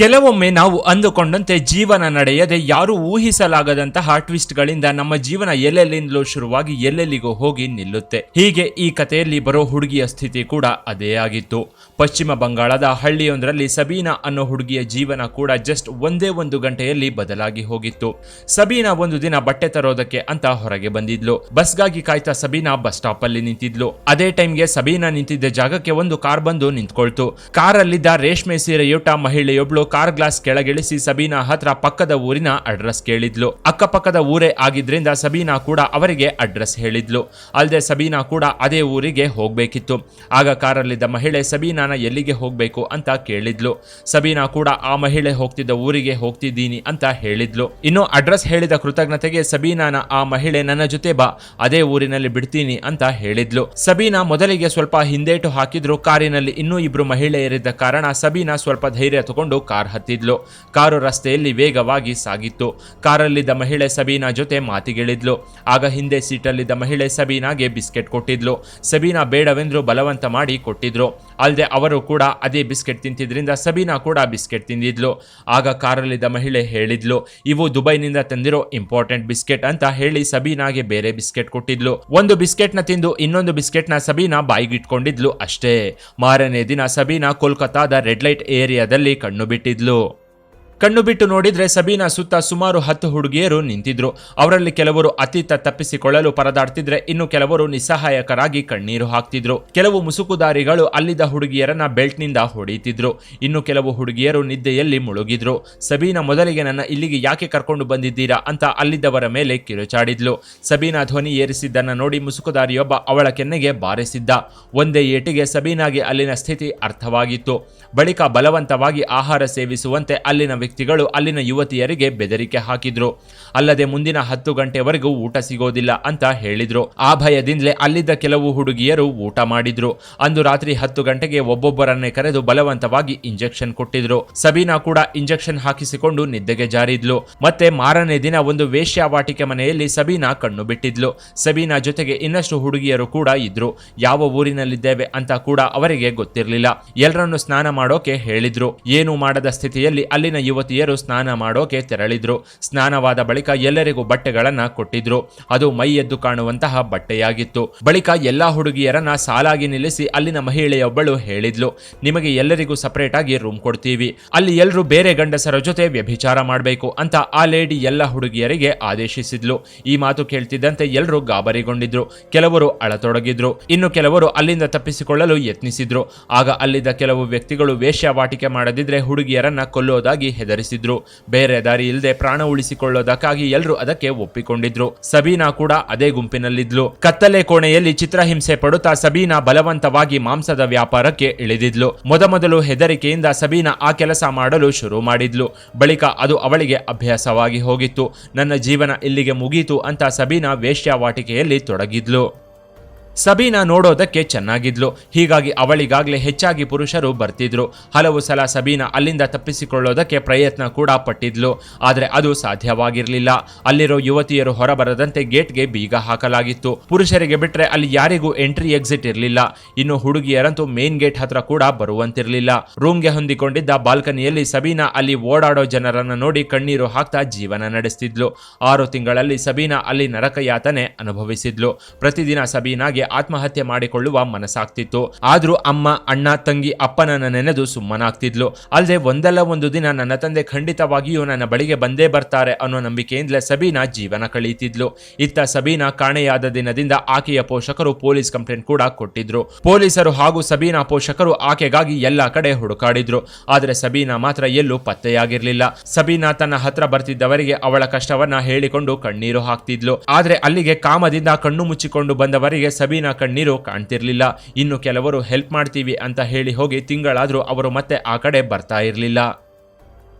ಕೆಲವೊಮ್ಮೆ ನಾವು ಅಂದುಕೊಂಡಂತೆ ಜೀವನ ನಡೆಯದೆ ಯಾರೂ ಊಹಿಸಲಾಗದಂತಹ ಟ್ವಿಸ್ಟ್ಗಳಿಂದ ನಮ್ಮ ಜೀವನ ಎಲ್ಲೆಲ್ಲಿಂದಲೂ ಶುರುವಾಗಿ ಎಲ್ಲೆಲ್ಲಿಗೂ ಹೋಗಿ ನಿಲ್ಲುತ್ತೆ. ಹೀಗೆ ಈ ಕಥೆಯಲ್ಲಿ ಬರೋ ಹುಡುಗಿಯ ಸ್ಥಿತಿ ಕೂಡ ಅದೇ ಆಗಿತ್ತು. ಪಶ್ಚಿಮ ಬಂಗಾಳದ ಹಳ್ಳಿಯೊಂದರಲ್ಲಿ ಸಬೀನಾ ಅನ್ನೋ ಹುಡುಗಿಯ ಜೀವನ ಕೂಡ ಜಸ್ಟ್ ಒಂದೇ ಒಂದು ಗಂಟೆಯಲ್ಲಿ ಬದಲಾಗಿ ಹೋಗಿತ್ತು. ಸಬೀನಾ ಒಂದು ದಿನ ಬಟ್ಟೆ ತರೋದಕ್ಕೆ ಅಂತ ಹೊರಗೆ ಬಂದಿದ್ಲು. ಬಸ್ಗಾಗಿ ಕಾಯ್ತಾ ಸಬೀನಾ ಬಸ್ ಸ್ಟಾಪ್ ಅಲ್ಲಿ ನಿಂತಿದ್ಲು. ಅದೇ ಟೈಮ್ಗೆ ಸಬೀನಾ ನಿಂತಿದ್ದ ಜಾಗಕ್ಕೆ ಒಂದು ಕಾರ್ ಬಂದು ನಿಂತ್ಕೊಳ್ತು. ಕಾರಲ್ಲಿದ್ದ ರೇಷ್ಮೆ ಸೀರೆಯುಟ ಮಹಿಳೆಯೊಬ್ಳು ಕಾರ್ ಗ್ಲಾಸ್ ಕೆಳಗಿಳಿಸಿ ಸಬೀನಾ ಹತ್ರ ಪಕ್ಕದ ಊರಿನ ಅಡ್ರೆಸ್ ಕೇಳಿದ್ಲು. ಅಕ್ಕಪಕ್ಕದ ಊರೇ ಆಗಿದ್ರಿಂದ ಸಬೀನಾ ಕೂಡ ಅವರಿಗೆ ಅಡ್ರೆಸ್ ಹೇಳಿದ್ಲು. ಅಲ್ಲದೆ ಸಬೀನಾ ಕೂಡ ಅದೇ ಊರಿಗೆ ಹೋಗಬೇಕಿತ್ತು. ಆಗ ಕಾರಲ್ಲಿದ್ದ ಮಹಿಳೆ ಸಬೀನಾನ ಎಲ್ಲಿಗೆ ಹೋಗಬೇಕು ಅಂತ ಕೇಳಿದ್ಲು. ಸಬೀನಾ ಕೂಡ ಆ ಮಹಿಳೆ ಹೋಗ್ತಿದ್ದ ಊರಿಗೆ ಹೋಗ್ತಿದ್ದೀನಿ ಅಂತ ಹೇಳಿದ್ಲು. ಇನ್ನು ಅಡ್ರೆಸ್ ಹೇಳಿದ ಕೃತಜ್ಞತೆಗೆ ಸಬೀನಾನ ಆ ಮಹಿಳೆ, ನನ್ನ ಜೊತೆ ಬಾ, ಅದೇ ಊರಿನಲ್ಲಿ ಬಿಡ್ತೀನಿ ಅಂತ ಹೇಳಿದ್ಲು. ಸಬೀನಾ ಮೊದಲಿಗೆ ಸ್ವಲ್ಪ ಹಿಂದೇಟು ಹಾಕಿದ್ರು. ಕಾರಿನಲ್ಲಿ ಇನ್ನೂ ಇಬ್ರು ಮಹಿಳೆಯರಿದ್ದ ಕಾರಣ ಸಬೀನಾ ಸ್ವಲ್ಪ ಧೈರ್ಯ ತಗೊಂಡು ಕಾರ್ ಹತ್ತಿದ್ಲು. ಕಾರು ರಸ್ತೆಯಲ್ಲಿ ವೇಗವಾಗಿ ಸಾಗಿತ್ತು. ಕಾರಲ್ಲಿದ್ದ ಮಹಿಳೆ ಸಬೀನಾ ಜೊತೆ ಮಾತಿಗಿಳಿದ್ಲು. ಆಗ ಹಿಂದೆ ಸೀಟಲ್ಲಿದ್ದ ಮಹಿಳೆ ಸಬೀನಾಗೆ ಬಿಸ್ಕೆಟ್ ಕೊಟ್ಟಿದ್ಲು. ಸಬೀನಾ ಬೇಡವೆಂದ್ರು ಬಲವಂತ ಮಾಡಿ ಕೊಟ್ಟಿದ್ರು. ಅಲ್ಲದೆ ಅವರು ಕೂಡ ಅದೇ ಬಿಸ್ಕೆಟ್ ತಿಂತಿದ್ದರಿಂದ ಸಬೀನಾ ಕೂಡ ಬಿಸ್ಕೆಟ್ ತಿಂದಿದ್ಲು. ಆಗ ಕಾರಲ್ಲಿದ್ದ ಮಹಿಳೆ ಹೇಳಿದ್ಲು, ಇವು ದುಬೈನಿಂದ ತಂದಿರೋ ಇಂಪಾರ್ಟೆಂಟ್ ಬಿಸ್ಕೆಟ್ ಅಂತ ಹೇಳಿ ಸಬೀನಾಗೆ ಬೇರೆ ಬಿಸ್ಕೆಟ್ ಕೊಟ್ಟಿದ್ಲು. ಒಂದು ಬಿಸ್ಕೆಟ್ನ ತಿಂದು ಇನ್ನೊಂದು ಬಿಸ್ಕೆಟ್ನ ಸಬೀನಾ ಬಾಯಿಗಿಟ್ಕೊಂಡಿದ್ಲು ಅಷ್ಟೇ. ಮಾರನೇ ದಿನ ಸಬೀನಾ ಕೋಲ್ಕತ್ತಾದ ರೆಡ್ ಲೈಟ್ ಏರಿಯಾದಲ್ಲಿ ಕಣ್ಣು ಬಿಟ್ಟಿದ್ಲು. ಕಣ್ಣು ಬಿಟ್ಟು ನೋಡಿದ್ರೆ ಸಬೀನಾ ಸುತ್ತ ಸುಮಾರು ಹತ್ತು ಹುಡುಗಿಯರು ನಿಂತಿದ್ರು. ಅವರಲ್ಲಿ ಕೆಲವರು ಅತೀತ ತಪ್ಪಿಸಿಕೊಳ್ಳಲು ಪರದಾಡ್ತಿದ್ರೆ ಇನ್ನು ಕೆಲವರು ನಿಸ್ಸಹಾಯಕರಾಗಿ ಕಣ್ಣೀರು ಹಾಕ್ತಿದ್ರು. ಕೆಲವು ಮುಸುಕುದಾರಿಗಳು ಅಲ್ಲಿದ್ದ ಹುಡುಗಿಯರನ್ನ ಬೆಲ್ಟ್ನಿಂದ ಹೊಡೀತಿದ್ರು ಇನ್ನು ಕೆಲವು ಹುಡುಗಿಯರು ನಿದ್ದೆಯಲ್ಲಿ ಮುಳುಗಿದ್ರು. ಸಬೀನಾ ಮೊದಲಿಗೆ ನನ್ನ ಇಲ್ಲಿಗೆ ಯಾಕೆ ಕರ್ಕೊಂಡು ಬಂದಿದ್ದೀರಾ ಅಂತ ಅಲ್ಲಿದ್ದವರ ಮೇಲೆ ಕಿರುಚಾಡಿದ್ಲು. ಸಬೀನಾ ಧ್ವನಿ ಏರಿಸಿದ್ದನ್ನ ನೋಡಿ ಮುಸುಕುದಾರಿಯೊಬ್ಬ ಅವಳ ಕೆನ್ನೆಗೆ ಬಾರಿಸಿದ್ದ. ಒಂದೇ ಏಟಿಗೆ ಸಬೀನಾಗೆ ಅಲ್ಲಿನ ಸ್ಥಿತಿ ಅರ್ಥವಾಗಿತ್ತು. ಬಳಿಕ ಬಲವಂತವಾಗಿ ಆಹಾರ ಸೇವಿಸುವಂತೆ ಅಲ್ಲಿನ ವ್ಯಕ್ತಿಗಳು ಅಲ್ಲಿನ ಯುವತಿಯರಿಗೆ ಬೆದರಿಕೆ ಹಾಕಿದ್ರು. ಅಲ್ಲದೆ ಮುಂದಿನ ಹತ್ತು ಗಂಟೆವರೆಗೂ ಊಟ ಸಿಗೋದಿಲ್ಲ ಅಂತ ಹೇಳಿದ್ರು. ಆ ಭಯದಿಂದಲೇ ಅಲ್ಲಿದ್ದ ಕೆಲವು ಹುಡುಗಿಯರು ಊಟ ಮಾಡಿದ್ರು. ಅಂದು ರಾತ್ರಿ ಹತ್ತು ಗಂಟೆಗೆ ಒಬ್ಬೊಬ್ಬರನ್ನೇ ಕರೆದು ಬಲವಂತವಾಗಿ ಇಂಜೆಕ್ಷನ್ ಕೊಟ್ಟಿದ್ರು. ಸಬೀನಾ ಕೂಡ ಇಂಜೆಕ್ಷನ್ ಹಾಕಿಸಿಕೊಂಡು ನಿದ್ದೆಗೆ ಜಾರಿದ್ಲು. ಮತ್ತೆ ಮಾರನೇ ದಿನ ಒಂದು ವೇಶ್ಯಾವಾಟಿಕೆ ಮನೆಯಲ್ಲಿ ಸಬೀನಾ ಕಣ್ಣು ಬಿಟ್ಟಿದ್ಲು. ಸಬೀನಾ ಜೊತೆಗೆ ಇನ್ನಷ್ಟು ಹುಡುಗಿಯರು ಕೂಡ ಇದ್ರು. ಯಾವ ಊರಿನಲ್ಲಿದ್ದೇವೆ ಅಂತ ಕೂಡ ಅವರಿಗೆ ಗೊತ್ತಿರಲಿಲ್ಲ. ಎಲ್ಲರನ್ನು ಸ್ನಾನ ಮಾಡೋಕೆ ಹೇಳಿದ್ರು. ಏನು ಮಾಡದ ಸ್ಥಿತಿಯಲ್ಲಿ ಅಲ್ಲಿನ ಯುವತಿಯರು ಸ್ನಾನ ಮಾಡೋಕೆ ತೆರಳಿದ್ರು. ಸ್ನಾನವಾದ ಬಳಿಕ ಎಲ್ಲರಿಗೂ ಬಟ್ಟೆಗಳನ್ನ ಕೊಟ್ಟಿದ್ರು. ಅದು ಮೈ ಎದ್ದು ಕಾಣುವಂತಹ ಬಟ್ಟೆಯಾಗಿತ್ತು. ಬಳಿಕ ಎಲ್ಲಾ ಹುಡುಗಿಯರನ್ನ ಸಾಲಾಗಿ ನಿಲ್ಲಿಸಿ ಅಲ್ಲಿನ ಮಹಿಳೆಯೊಬ್ಬಳು ಹೇಳಿದ್ಲು, ನಿಮಗೆ ಎಲ್ಲರಿಗೂ ಸಪರೇಟ್ ಆಗಿ ರೂಮ್ ಕೊಡ್ತೀವಿ. ಅಲ್ಲಿ ಎಲ್ಲರೂ ಬೇರೆ ಗಂಡಸರ ಜೊತೆ ವ್ಯಭಿಚಾರ ಮಾಡಬೇಕು ಅಂತ ಆ ಲೇಡಿ ಎಲ್ಲ ಹುಡುಗಿಯರಿಗೆ ಆದೇಶಿಸಿದ್ಲು. ಈ ಮಾತು ಕೇಳ್ತಿದ್ದಂತೆ ಎಲ್ಲರೂ ಗಾಬರಿಗೊಂಡಿದ್ರು. ಕೆಲವರು ಅಳತೊಡಗಿದ್ರು. ಇನ್ನು ಕೆಲವರು ಅಲ್ಲಿಂದ ತಪ್ಪಿಸಿಕೊಳ್ಳಲು ಯತ್ನಿಸಿದ್ರು. ಆಗ ಅಲ್ಲಿದ್ದ ಕೆಲವು ವ್ಯಕ್ತಿಗಳು ವೇಶ್ಯಾವಾಟಿಕೆ ಮಾಡದಿದ್ರೆ ಹುಡುಗಿಯರನ್ನ ಕೊಲ್ಲೋದಾಗಿ ಹೆದರಿಸಿದ್ರು ಬೇರೆ ದಾರಿ ಇಲ್ಲದೆ ಪ್ರಾಣ ಉಳಿಸಿಕೊಳ್ಳೋದಕ್ಕಾಗಿ ಎಲ್ಲರೂ ಅದಕ್ಕೆ ಒಪ್ಪಿಕೊಂಡಿದ್ರು. ಸಬೀನಾ ಕೂಡ ಅದೇ ಗುಂಪಿನಲ್ಲಿದ್ಲು. ಕತ್ತಲೆ ಕೋಣೆಯಲ್ಲಿ ಚಿತ್ರಹಿಂಸೆ ಪಡುತ್ತಾ ಸಬೀನಾ ಬಲವಂತವಾಗಿ ಮಾಂಸದ ವ್ಯಾಪಾರಕ್ಕೆ ಇಳಿದಿದ್ಲು. ಮೊದಮೊದಲು ಹೆದರಿಕೆಯಿಂದ ಸಬೀನಾ ಆ ಕೆಲಸ ಮಾಡಲು ಶುರು ಮಾಡಿದ್ಲು. ಬಳಿಕ ಅದು ಅವಳಿಗೆ ಅಭ್ಯಾಸವಾಗಿ ಹೋಗಿತ್ತು. ನನ್ನ ಜೀವನ ಇಲ್ಲಿಗೆ ಮುಗೀತು ಅಂತ ಸಬೀನಾ ವೇಶ್ಯಾವಾಟಿಕೆಯಲ್ಲಿ ತೊಡಗಿದ್ಲು. ಸಬೀನಾ ನೋಡೋದಕ್ಕೆ ಚೆನ್ನಾಗಿದ್ಲು. ಹೀಗಾಗಿ ಅವಳಿಗಾಗಲೇ ಹೆಚ್ಚಾಗಿ ಪುರುಷರು ಬರ್ತಿದ್ರು. ಹಲವು ಸಲ ಸಬೀನಾ ಅಲ್ಲಿಂದ ತಪ್ಪಿಸಿಕೊಳ್ಳೋದಕ್ಕೆ ಪ್ರಯತ್ನ ಕೂಡ ಪಟ್ಟಿದ್ಲು. ಆದರೆ ಅದು ಸಾಧ್ಯವಾಗಿರಲಿಲ್ಲ. ಅಲ್ಲಿರೋ ಯುವತಿಯರು ಹೊರಬರದಂತೆ ಗೇಟ್ಗೆ ಬೀಗ ಹಾಕಲಾಗಿತ್ತು. ಪುರುಷರಿಗೆ ಬಿಟ್ಟರೆ ಅಲ್ಲಿ ಯಾರಿಗೂ ಎಂಟ್ರಿ ಎಕ್ಸಿಟ್ ಇರಲಿಲ್ಲ. ಇನ್ನು ಹುಡುಗಿಯರಂತೂ ಮೇನ್ ಗೇಟ್ ಹತ್ರ ಕೂಡ ಬರುವಂತಿರಲಿಲ್ಲ. ರೂಮ್ಗೆ ಹೊಂದಿಕೊಂಡಿದ್ದ ಬಾಲ್ಕನಿಯಲ್ಲಿ ಸಬೀನಾ ಅಲ್ಲಿ ಓಡಾಡೋ ಜನರನ್ನ ನೋಡಿ ಕಣ್ಣೀರು ಹಾಕ್ತಾ ಜೀವನ ನಡೆಸ್ತಿದ್ಲು. ಆರು ತಿಂಗಳಲ್ಲಿ ಸಬೀನಾ ಅಲ್ಲಿ ನರಕ ಯಾತನೆ ಅನುಭವಿಸಿದ್ಲು. ಪ್ರತಿದಿನ ಸಬೀನಾಗೆ ಆತ್ಮಹತ್ಯೆ ಮಾಡಿಕೊಳ್ಳುವ ಮನಸ್ಸಾಗ್ತಿತ್ತು. ಆದ್ರೂ ಅಮ್ಮ, ಅಣ್ಣ, ತಂಗಿ, ಅಪ್ಪನನ್ನ ನೆನೆದು ಸುಮ್ಮನಾಗ್ತಿದ್ಲು. ಅಲ್ಲದೆ ಒಂದಲ್ಲ ಒಂದು ದಿನ ನನ್ನ ತಂದೆ ಖಂಡಿತವಾಗಿಯೂ ನನ್ನ ಬಳಿಗೆ ಬಂದೇ ಬರ್ತಾರೆ ಅನ್ನೋ ನಂಬಿಕೆಯಿಂದಲೇ ಸಬೀನಾ ಜೀವನ ಕಳೀತಿದ್ಲು. ಇತ್ತ ಸಬೀನಾ ಕಾಣೆಯಾದ ದಿನದಿಂದ ಆಕೆಯ ಪೋಷಕರು ಪೊಲೀಸ್ ಕಂಪ್ಲೇಂಟ್ ಕೂಡ ಕೊಟ್ಟಿದ್ರು. ಪೊಲೀಸರು ಹಾಗೂ ಸಬೀನಾ ಪೋಷಕರು ಆಕೆಗಾಗಿ ಎಲ್ಲಾ ಕಡೆ ಹುಡುಕಾಡಿದ್ರು. ಆದರೆ ಸಬೀನಾ ಮಾತ್ರ ಎಲ್ಲೂ ಪತ್ತೆಯಾಗಿರ್ಲಿಲ್ಲ. ಸಬೀನಾ ತನ್ನ ಹತ್ರ ಬರ್ತಿದ್ದವರಿಗೆ ಅವಳ ಕಷ್ಟವನ್ನ ಹೇಳಿಕೊಂಡು ಕಣ್ಣೀರು ಹಾಕ್ತಿದ್ಲು. ಆದ್ರೆ ಅಲ್ಲಿಗೆ ಕಾಮದಿಂದ ಕಣ್ಣು ಮುಚ್ಚಿಕೊಂಡು ಬಂದವರಿಗೆ ಸಬೀನಾ ಕಣ್ಣೀರು ಕಾಣ್ತಿರ್ಲಿಲ್ಲ. ಇನ್ನು ಕೆಲವರು ಹೆಲ್ಪ್ ಮಾಡ್ತೀವಿ ಅಂತ ಹೇಳಿ ಹೋಗಿ ತಿಂಗಳಾದರೂ ಅವರು ಮತ್ತೆ ಆ ಕಡೆ ಬರ್ತಾ ಇರಲಿಲ್ಲ.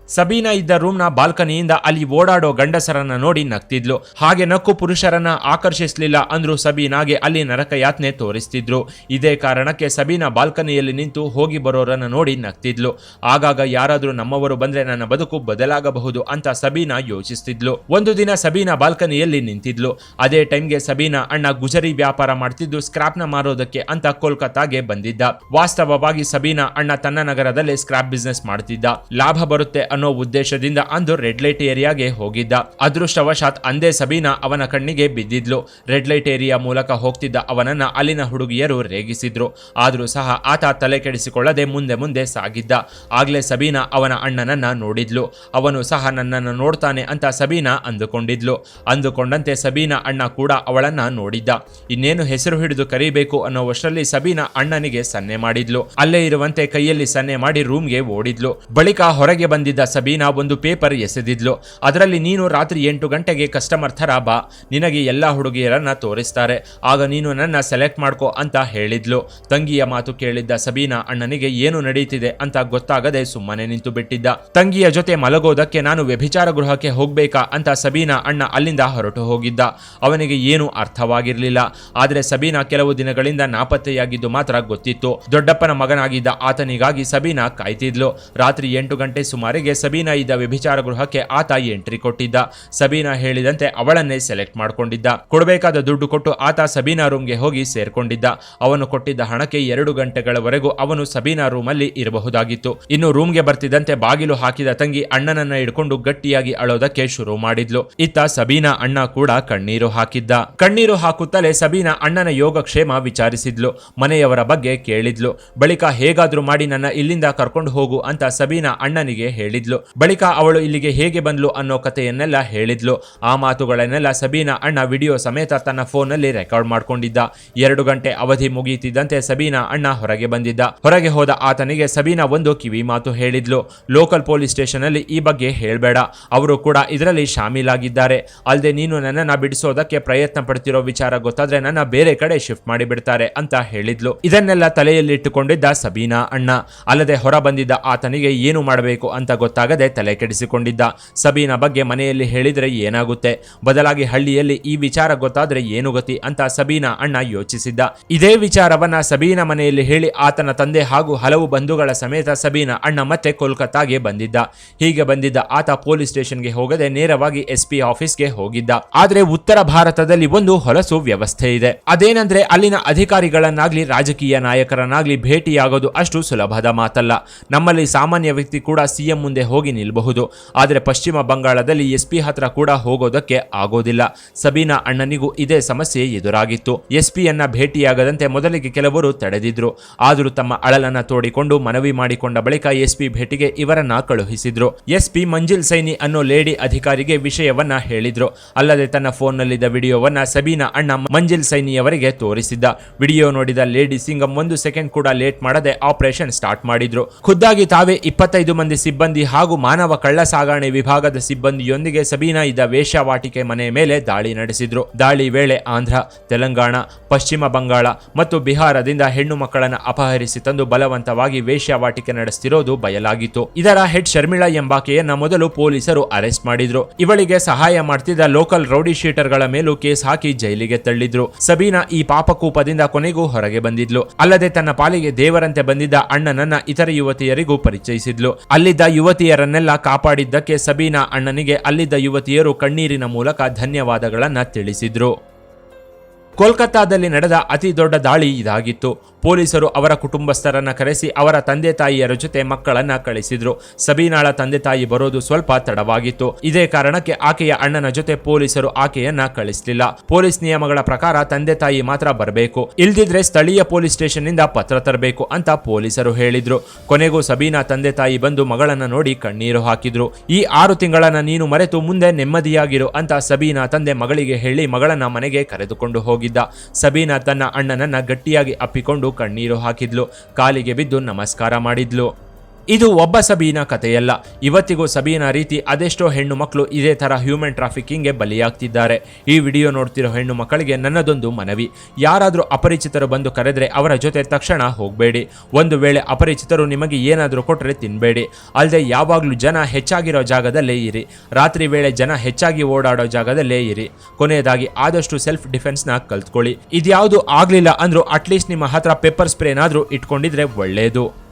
ಸಬೀನಾ ಇದ್ದ ರೂಮ್ನ ಬಾಲ್ಕನಿಯಿಂದ ಅಲ್ಲಿ ಓಡಾಡೋ ಗಂಡಸರನ್ನ ನೋಡಿ ನಗ್ತಿದ್ಲು. ಹಾಗೆ ನಕ್ಕು ಪುರುಷರನ್ನ ಆಕರ್ಷಿಸಲಿಲ್ಲ ಅಂದ್ರೂ ಸಬೀನಾಗೆ ಅಲ್ಲಿ ನರಕ ಯಾತ್ನೆ ತೋರಿಸ್ತಿದ್ರು. ಇದೇ ಕಾರಣಕ್ಕೆ ಸಬೀನಾ ಬಾಲ್ಕನಿಯಲ್ಲಿ ನಿಂತು ಹೋಗಿ ಬರೋರನ್ನ ನೋಡಿ ನಗ್ತಿದ್ಲು. ಆಗಾಗ ಯಾರಾದ್ರೂ ನಮ್ಮವರು ಬಂದ್ರೆ ನನ್ನ ಬದುಕು ಬದಲಾಗಬಹುದು ಅಂತ ಸಬೀನಾ ಯೋಚಿಸ್ತಿದ್ಲು. ಒಂದು ದಿನ ಸಬೀನಾ ಬಾಲ್ಕನಿಯಲ್ಲಿ ನಿಂತಿದ್ಲು. ಅದೇ ಟೈಮ್ಗೆ ಸಬೀನಾ ಅಣ್ಣ ಗುಜರಿ ವ್ಯಾಪಾರ ಮಾಡ್ತಿದ್ದು ಸ್ಕ್ರಾಪ್ನ ಮಾರೋದಕ್ಕೆ ಅಂತ ಕೋಲ್ಕತ್ತಾಗೆ ಬಂದಿದ್ದ. ವಾಸ್ತವವಾಗಿ ಸಬೀನಾ ಅಣ್ಣ ತನ್ನ ನಗರದಲ್ಲಿ ಸ್ಕ್ರಾಪ್ ಬಿಸ್ನೆಸ್ ಮಾಡ್ತಿದ್ದ. ಲಾಭ ಬರುತ್ತೆ ಅನ್ನೋ ಉದ್ದೇಶದಿಂದ ಅಂದು ರೆಡ್ ಲೈಟ್ ಏರಿಯಾಗೆ ಹೋಗಿದ್ದ. ಅದೃಷ್ಟವಶಾತ್ ಅಂದೇ ಸಬೀನಾ ಅವನ ಕಣ್ಣಿಗೆ ಬಿದ್ದಿದ್ಲು. ರೆಡ್ ಲೈಟ್ ಏರಿಯಾ ಮೂಲಕ ಹೋಗ್ತಿದ್ದ ಅವನನ್ನ ಅಲ್ಲಿನ ಹುಡುಗಿಯರು ರೇಗಿಸಿದ್ರು. ಆದರೂ ಸಹ ಆತ ತಲೆ ಕೆಡಿಸಿಕೊಳ್ಳದೆ ಮುಂದೆ ಮುಂದೆ ಸಾಗಿದ್ದ. ಆಗ್ಲೇ ಸಬೀನಾ ಅವನ ಅಣ್ಣನನ್ನ ನೋಡಿದ್ಲು. ಅವನು ಸಹ ನನ್ನನ್ನು ನೋಡ್ತಾನೆ ಅಂತ ಸಬೀನಾ ಅಂದುಕೊಂಡಿದ್ಲು. ಅಂದುಕೊಂಡಂತೆ ಸಬೀನಾ ಅಣ್ಣ ಕೂಡ ಅವಳನ್ನ ನೋಡಿದ್ದ. ಇನ್ನೇನು ಹೆಸರು ಹಿಡಿದು ಕರೀಬೇಕು ಅನ್ನೋವಷ್ಟರಲ್ಲಿ ಸಬೀನಾ ಅಣ್ಣನಿಗೆ ಸನ್ನೆ ಮಾಡಿದ್ಲು. ಅಲ್ಲೇ ಇರುವಂತೆ ಕೈಯಲ್ಲಿ ಸನ್ನೆ ಮಾಡಿ ರೂಮ್ಗೆ ಓಡಿದ್ಲು. ಬಳಿಕ ಹೊರಗೆ ಬಂದಿದ್ದ ಸಬೀನಾ ಒಂದು ಪೇಪರ್ ಎಸೆದಿದ್ಲು. ಅದರಲ್ಲಿ ನೀನು ರಾತ್ರಿ ಎಂಟು ಗಂಟೆಗೆ ಕಸ್ಟಮರ್ ಥರ ಬಾ. ನಿನಗೆ ಎಲ್ಲಾ ಹುಡುಗಿಯರನ್ನ ತೋರಿಸ್ತಾರೆ. ಆಗ ನೀನು ನನ್ನ ಸೆಲೆಕ್ಟ್ ಮಾಡ್ಕೋ ಅಂತ ಹೇಳಿದ್ಲು. ತಂಗಿಯ ಮಾತು ಕೇಳಿದ್ದ ಸಬೀನಾ, ಅಣ್ಣನಿಗೆ ಏನು ನಡೀತಿದೆ ಅಂತ ಗೊತ್ತಾಗದೆ ಸುಮ್ಮನೆ ನಿಂತು ಬಿಟ್ಟಿದ್ದ. ತಂಗಿಯ ಜೊತೆ ಮಲಗೋದಕ್ಕೆ ನಾನು ವ್ಯಭಿಚಾರ ಗೃಹಕ್ಕೆ ಹೋಗ್ಬೇಕಾ? ಅಂತ ಸಬೀನಾ, ಅಣ್ಣ, ಅಲ್ಲಿಂದ ಹೊರಟು ಹೋಗಿದ್ದ. ಅವನಿಗೆ ಏನು ಅರ್ಥವಾಗಿರಲಿಲ್ಲ. ಆದರೆ ಸಬೀನಾ ಕೆಲವು ದಿನಗಳಿಂದ ನಾಪತ್ತೆಯಾಗಿದ್ದು ಮಾತ್ರ ಗೊತ್ತಿತ್ತು. ದೊಡ್ಡಪ್ಪನ ಮಗನಾಗಿದ್ದ ಆತನಿಗಾಗಿ ಸಬೀನಾ ಕಾಯ್ತಿದ್ಲು. ರಾತ್ರಿ ಎಂಟು ಗಂಟೆ ಸುಮಾರಿಗೆ ಸಬೀನಾ ಇದ್ದ ವ್ಯಭಿಚಾರ ಗೃಹಕ್ಕೆ ಆತ ಎಂಟ್ರಿ ಕೊಟ್ಟಿದ್ದ. ಸಬೀನಾ ಹೇಳಿದಂತೆ ಅವಳನ್ನೇ ಸೆಲೆಕ್ಟ್ ಮಾಡ್ಕೊಂಡಿದ್ದ. ಕೊಡಬೇಕಾದ ದುಡ್ಡು ಕೊಟ್ಟು ಆತ ಸಬೀನಾ ರೂಮ್ಗೆ ಹೋಗಿ ಸೇರ್ಕೊಂಡಿದ್ದ. ಅವನು ಕೊಟ್ಟಿದ್ದ ಹಣಕ್ಕೆ ಎರಡು ಗಂಟೆಗಳವರೆಗೂ ಅವನು ಸಬೀನಾ ರೂಮಲ್ಲಿ ಇರಬಹುದಾಗಿತ್ತು. ಇನ್ನು ರೂಮ್ಗೆ ಬರ್ತಿದ್ದಂತೆ ಬಾಗಿಲು ಹಾಕಿದ ತಂಗಿ ಅಣ್ಣನನ್ನ ಹಿಡ್ಕೊಂಡು ಗಟ್ಟಿಯಾಗಿ ಅಳೋದಕ್ಕೆ ಶುರು ಮಾಡಿದ್ಲು. ಇತ್ತ ಸಬೀನಾ ಅಣ್ಣ ಕೂಡ ಕಣ್ಣೀರು ಹಾಕಿದ್ದ. ಕಣ್ಣೀರು ಹಾಕುತ್ತಲೇ ಸಬೀನಾ ಅಣ್ಣನ ಯೋಗಕ್ಷೇಮ ವಿಚಾರಿಸಿದ್ಲು. ಮನೆಯವರ ಬಗ್ಗೆ ಕೇಳಿದ್ಲು. ಬಳಿಕ ಹೇಗಾದ್ರೂ ಮಾಡಿ ನನ್ನ ಇಲ್ಲಿಂದ ಕರ್ಕೊಂಡು ಹೋಗು ಅಂತ ಸಬೀನಾ ಅಣ್ಣನಿಗೆ ಹೇಳಿದ್ಲು. ಬಳಿಕ ಅವಳು ಇಲ್ಲಿಗೆ ಹೇಗೆ ಬಂದ್ಲು ಅನ್ನೋ ಕಥೆಯನ್ನೆಲ್ಲ ಹೇಳಿದ್ಲು. ಆ ಮಾತುಗಳನ್ನೆಲ್ಲ ಸಬೀನಾ ಅಣ್ಣ ವಿಡಿಯೋ ಸಮೇತ ತನ್ನ ಫೋನ್ನಲ್ಲಿ ರೆಕಾರ್ಡ್ ಮಾಡ್ಕೊಂಡಿದ್ದ. ಎರಡು ಗಂಟೆ ಅವಧಿ ಮುಗಿಯುತ್ತಿದ್ದಂತೆ ಸಬೀನಾ ಅಣ್ಣ ಹೊರಗೆ ಬಂದಿದ್ದ. ಹೊರಗೆ ಹೋದ ಆತನಿಗೆ ಸಬೀನಾ ಒಂದು ಕಿವಿ ಮಾತು ಹೇಳಿದ್ಲು. ಲೋಕಲ್ ಪೊಲೀಸ್ ಸ್ಟೇಷನ್ ಅಲ್ಲಿ ಈ ಬಗ್ಗೆ ಹೇಳಬೇಡ. ಅವರು ಕೂಡ ಇದರಲ್ಲಿ ಶಾಮೀಲಾಗಿದ್ದಾರೆ. ಅಲ್ಲದೆ ನೀನು ನನ್ನನ್ನ ಬಿಡಿಸೋದಕ್ಕೆ ಪ್ರಯತ್ನ ಪಡ್ತಿರೋ ವಿಚಾರ ಗೊತ್ತಾದ್ರೆ ನನ್ನ ಬೇರೆ ಕಡೆ ಶಿಫ್ಟ್ ಮಾಡಿಬಿಡ್ತಾರೆ ಅಂತ ಹೇಳಿದ್ಲು. ಇದನ್ನೆಲ್ಲ ತಲೆಯಲ್ಲಿಟ್ಟುಕೊಂಡಿದ್ದ ಸಬೀನಾ ಅಣ್ಣ. ಅಲ್ಲದೆ ಹೊರ ಬಂದಿದ್ದ ಆತನಿಗೆ ಏನು ಮಾಡಬೇಕು ಅಂತ ಗೊತ್ತಾಗದೆ ತಲೆ ಕೆಡಿಸಿಕೊಂಡಿದ್ದ. ಸಬೀನ ಬಗ್ಗೆ ಮನೆಯಲ್ಲಿ ಹೇಳಿದರೆ ಏನಾಗುತ್ತೆ? ಬದಲಾಗಿ ಹಳ್ಳಿಯಲ್ಲಿ ಈ ವಿಚಾರ ಗೊತ್ತಾದ್ರೆ ಏನು ಗತಿ ಅಂತ ಸಬೀನಾ ಅಣ್ಣ ಯೋಚಿಸಿದ್ದ. ಇದೇ ವಿಚಾರವನ್ನ ಸಬೀನ ಮನೆಯಲ್ಲಿ ಹೇಳಿ ಆತನ ತಂದೆ ಹಾಗೂ ಹಲವು ಬಂಧುಗಳ ಸಮೇತ ಸಬೀನಾ ಅಣ್ಣ ಮತ್ತೆ ಕೋಲ್ಕತ್ತಾಗೆ ಬಂದಿದ್ದ. ಹೀಗೆ ಬಂದಿದ್ದ ಆತ ಪೊಲೀಸ್ ಸ್ಟೇಷನ್ಗೆ ಹೋಗದೆ ನೇರವಾಗಿ ಎಸ್ಪಿ ಆಫೀಸ್ಗೆ ಹೋಗಿದ್ದ. ಆದ್ರೆ ಉತ್ತರ ಭಾರತದಲ್ಲಿ ಒಂದು ಹೊಲಸು ವ್ಯವಸ್ಥೆ ಇದೆ. ಅದೇನಂದ್ರೆ ಅಲ್ಲಿನ ಅಧಿಕಾರಿಗಳನ್ನಾಗ್ಲಿ ರಾಜಕೀಯ ನಾಯಕರನ್ನಾಗ್ಲಿ ಭೇಟಿಯಾಗೋದು ಅಷ್ಟು ಸುಲಭದ ಮಾತಲ್ಲ. ನಮ್ಮಲ್ಲಿ ಸಾಮಾನ್ಯ ವ್ಯಕ್ತಿ ಕೂಡ ಸಿಎಂ ಮುಂದೆ ಹೋಗಿ ನಿಲ್ಲಬಹುದು ಆದರೆ ಪಶ್ಚಿಮ ಬಂಗಾಳದಲ್ಲಿ ಎಸ್ಪಿ ಹತ್ರ ಕೂಡ ಹೋಗೋದಕ್ಕೆ ಆಗೋದಿಲ್ಲ. ಸಬೀನಾ ಅಣ್ಣನಿಗೂ ಇದೇ ಸಮಸ್ಯೆ ಎದುರಾಗಿತ್ತು. ಎಸ್ಪಿಯನ್ನ ಭೇಟಿಯಾಗದಂತೆ ಮೊದಲಿಗೆ ಕೆಲವರು ತಡೆದಿದ್ರು. ಆದರೂ ತಮ್ಮ ಅಳಲನ್ನ ತೋಡಿಕೊಂಡು ಮನವಿ ಮಾಡಿಕೊಂಡ ಬಳಿಕ ಎಸ್ಪಿ ಭೇಟಿಗೆ ಇವರನ್ನ ಕಳುಹಿಸಿದ್ರು. ಎಸ್ಪಿ ಮಂಜಿಲ್ ಸೈನಿ ಅನ್ನೋ ಲೇಡಿ ಅಧಿಕಾರಿಗೆ ವಿಷಯವನ್ನ ಹೇಳಿದ್ರು. ಅಲ್ಲದೆ ತನ್ನ ಫೋನ್ನಲ್ಲಿದ್ದ ವಿಡಿಯೋವನ್ನ ಸಬೀನಾ ಅಣ್ಣ ಮಂಜಿಲ್ ಸೈನಿಯವರಿಗೆ ತೋರಿಸಿದ್ದ. ವಿಡಿಯೋ ನೋಡಿದ ಲೇಡಿ ಸಿಂಗಂ ಒಂದು ಸೆಕೆಂಡ್ ಕೂಡ ಲೇಟ್ ಮಾಡದೆ ಆಪರೇಷನ್ ಸ್ಟಾರ್ಟ್ ಮಾಡಿದ್ರು. ಖುದ್ದಾಗಿ ತಾವೇ ಇಪ್ಪತ್ತೈದು ಮಂದಿ ಸಿಬ್ಬಂದಿ ಹಾಗೂ ಮಾನವ ಕಳ್ಳ ಸಾಗಣೆ ವಿಭಾಗದ ಸಿಬ್ಬಂದಿಯೊಂದಿಗೆ ಸಬೀನಾ ಇದ್ದ ವೇಶ್ಯಾವಾಟಿಕೆ ಮನೆ ಮೇಲೆ ದಾಳಿ ನಡೆಸಿದ್ರು. ದಾಳಿ ವೇಳೆ ಆಂಧ್ರ, ತೆಲಂಗಾಣ, ಪಶ್ಚಿಮ ಬಂಗಾಳ ಮತ್ತು ಬಿಹಾರದಿಂದ ಹೆಣ್ಣು ಮಕ್ಕಳನ್ನು ಅಪಹರಿಸಿ ತಂದು ಬಲವಂತವಾಗಿ ವೇಶ್ಯಾವಾಟಿಕೆ ನಡೆಸ್ತಿರೋದು ಬಯಲಾಗಿತ್ತು. ಇದರ ಹೆಡ್ ಶರ್ಮಿಳಾ ಎಂಬಾಕೆಯನ್ನ ಮೊದಲು ಪೊಲೀಸರು ಅರೆಸ್ಟ್ ಮಾಡಿದ್ರು. ಇವಳಿಗೆ ಸಹಾಯ ಮಾಡ್ತಿದ್ದ ಲೋಕಲ್ ರೌಡಿ ಶೀಟರ್ಗಳ ಮೇಲೂ ಕೇಸ್ ಹಾಕಿ ಜೈಲಿಗೆ ತಳ್ಳಿದ್ರು. ಸಬೀನಾ ಈ ಪಾಪಕೂಪದಿಂದ ಕೊನೆಗೂ ಹೊರಗೆ ಬಂದಿದ್ಲು. ಅಲ್ಲದೆ ತನ್ನ ಪಾಲಿಗೆ ದೇವರಂತೆ ಬಂದಿದ್ದ ಅಣ್ಣನನ್ನ ಇತರ ಯುವತಿಯರಿಗೂ ಪರಿಚಯಿಸಿದ್ಲು. ಅಲ್ಲಿದ್ದ ಯುವತಿಯರನ್ನೆಲ್ಲ ಕಾಪಾಡಿದ್ದಕ್ಕೆ ಸಬೀನಾ ಅಣ್ಣನಿಗೆ ಅಲ್ಲಿದ್ದ ಯುವತಿಯರು ಕಣ್ಣೀರಿನ ಮೂಲಕ ಧನ್ಯವಾದಗಳನ್ನು ತಿಳಿಸಿದ್ರು. ಕೋಲ್ಕತ್ತಾದಲ್ಲಿ ನಡೆದ ಅತಿ ದೊಡ್ಡ ದಾಳಿ ಇದಾಗಿತ್ತು. ಪೊಲೀಸರು ಅವರ ಕುಟುಂಬಸ್ಥರನ್ನ ಕರೆಸಿ ಅವರ ತಂದೆ ತಾಯಿಯರ ಜೊತೆ ಮಕ್ಕಳನ್ನ ಕಳಿಸಿದ್ರು. ಸಬೀನಾಳ ತಂದೆ ತಾಯಿ ಬರೋದು ಸ್ವಲ್ಪ ತಡವಾಗಿತ್ತು. ಇದೇ ಕಾರಣಕ್ಕೆ ಆಕೆಯ ಅಣ್ಣನ ಜೊತೆ ಪೊಲೀಸರು ಆಕೆಯನ್ನ ಕಳಿಸಲಿಲ್ಲ. ಪೊಲೀಸ್ ನಿಯಮಗಳ ಪ್ರಕಾರ ತಂದೆ ತಾಯಿ ಮಾತ್ರ ಬರಬೇಕು. ಇಲ್ದಿದ್ರೆ ಸ್ಥಳೀಯ ಪೊಲೀಸ್ ಸ್ಟೇಷನ್ನಿಂದ ಪತ್ರ ತರಬೇಕು ಅಂತ ಪೊಲೀಸರು ಹೇಳಿದ್ರು. ಕೊನೆಗೂ ಸಬೀನಾ ತಂದೆ ತಾಯಿ ಬಂದು ಮಗಳನ್ನ ನೋಡಿ ಕಣ್ಣೀರು ಹಾಕಿದ್ರು. ಈ ಆರು ತಿಂಗಳನ್ನ ನೀನು ಮರೆತು ಮುಂದೆ ನೆಮ್ಮದಿಯಾಗಿರು ಅಂತ ಸಬೀನಾ ತಂದೆ ಮಗಳಿಗೆ ಹೇಳಿ ಮಗಳನ್ನ ಮನೆಗೆ ಕರೆದುಕೊಂಡು ಹೋಗಿದ್ದ. ಸಬೀನಾ ತನ್ನ ಅಣ್ಣನನ್ನ ಗಟ್ಟಿಯಾಗಿ ಅಪ್ಪಿಕೊಂಡು ಕಣ್ಣೀರು ಹಾಕಿದ್ಲು. ಕಾಲಿಗೆ ಬಿದ್ದು ನಮಸ್ಕಾರ ಮಾಡಿದ್ಲು. ಇದು ಒಬ್ಬ ಸಬೀನ ಕಥೆಯಲ್ಲ. ಇವತ್ತಿಗೂ ಸಬೀನಾ ರೀತಿ ಅದೆಷ್ಟೋ ಹೆಣ್ಣು ಮಕ್ಕಳು ಇದೇ ತರ ಹ್ಯೂಮನ್ ಟ್ರಾಫಿಕಿಂಗ್ಗೆ ಬಲಿಯಾಗ್ತಿದ್ದಾರೆ. ಈ ವಿಡಿಯೋ ನೋಡ್ತಿರೋ ಹೆಣ್ಣು ಮಕ್ಕಳಿಗೆ ನನ್ನದೊಂದು ಮನವಿ. ಯಾರಾದರೂ ಅಪರಿಚಿತರು ಬಂದು ಕರೆದ್ರೆ ಅವರ ಜೊತೆ ತಕ್ಷಣ ಹೋಗಬೇಡಿ. ಒಂದು ವೇಳೆ ಅಪರಿಚಿತರು ನಿಮಗೆ ಏನಾದರೂ ಕೊಟ್ಟರೆ ತಿನ್ನಬೇಡಿ ಅಲ್ಲದೆ ಯಾವಾಗಲೂ ಜನ ಹೆಚ್ಚಾಗಿರೋ ಜಾಗದಲ್ಲೇ ಇರಿ. ರಾತ್ರಿ ವೇಳೆ ಜನ ಹೆಚ್ಚಾಗಿ ಓಡಾಡೋ ಜಾಗದಲ್ಲೇ ಇರಿ. ಕೊನೆಯದಾಗಿ ಆದಷ್ಟು ಸೆಲ್ಫ್ ಡಿಫೆನ್ಸ್ನ ಕಲ್ತ್ಕೊಳ್ಳಿ. ಇದ್ಯಾವುದು ಆಗಲಿಲ್ಲ ಅಂದ್ರೂ ಅಟ್ಲೀಸ್ಟ್ ನಿಮ್ಮ ಹತ್ರ ಪೆಪ್ಪರ್ ಸ್ಪ್ರೇನಾದರೂ ಇಟ್ಕೊಂಡಿದ್ರೆ ಒಳ್ಳೆಯದು